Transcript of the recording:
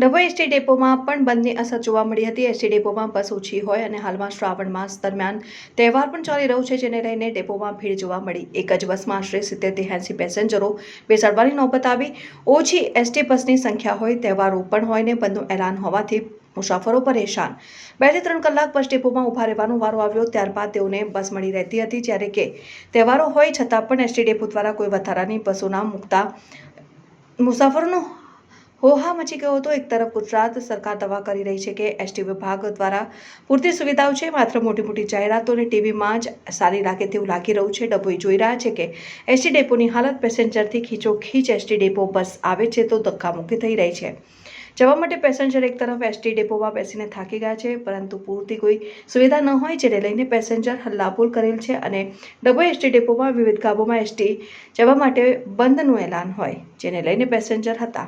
Dabhoi ST ડેપોમાં પણ બંધની અસર જોવા મળી હતી. એસટી ડેપોમાં બસ ઓછી હોય અને હાલમાં શ્રાવણ માસ દરમિયાન તહેવાર પણ ચાલી રહ્યો છે, જેને લઈને ડેપોમાં ભીડ જોવા મળી. એક જ બસમાં આશરે સિત્તેરથી એંસી પેસેન્જરો બેસાડવાની નોબત આવી. ઓછી એસટી બસની સંખ્યા હોય, તહેવારો પણ હોય ને બંધનું એલાન હોવાથી મુસાફરો પરેશાન. બેથી ત્રણ કલાક બસ ડેપોમાં ઊભા રહેવાનો વારો આવ્યો. ત્યારબાદ તેઓને બસ મળી રહેતી હતી, જ્યારે કે તહેવારો હોય છતાં પણ એસટી ડેપો દ્વારા કોઈ વધારાની બસોના મૂકતા મુસાફરોનો હોહા મચી ગયો હતો. એક તરફ ગુજરાત સરકાર દવા કરી રહી છે કે એસટી વિભાગ દ્વારા પૂરતી સુવિધાઓ છે. માત્ર મોટી મોટી જાહેરાતો અને ટીવીમાં જ સારી લાગે તેવું લાગી રહ્યું છે. ડભોઈ જોઈ રહ્યા છે કે એસટી ડેપોની હાલત પેસેન્જરથી ખીચોખીચ એસટી ડેપો બસ આવે છે તો ધક્કામુક્કી થઈ રહી છે. જવા માટે પેસેન્જર એક તરફ એસટી ડેપોમાં બેસીને થાકી ગયા છે, પરંતુ પૂરતી કોઈ સુવિધા ન હોય જેને લઈને પેસેન્જર હલ્લાબોલ કરેલ છે અને ડબ્બો એસટી ડેપોમાં વિવિધ ગામોમાં એસટી જવા માટે બંધનું એલાન હોય જેને લઈને પેસેન્જર હતા.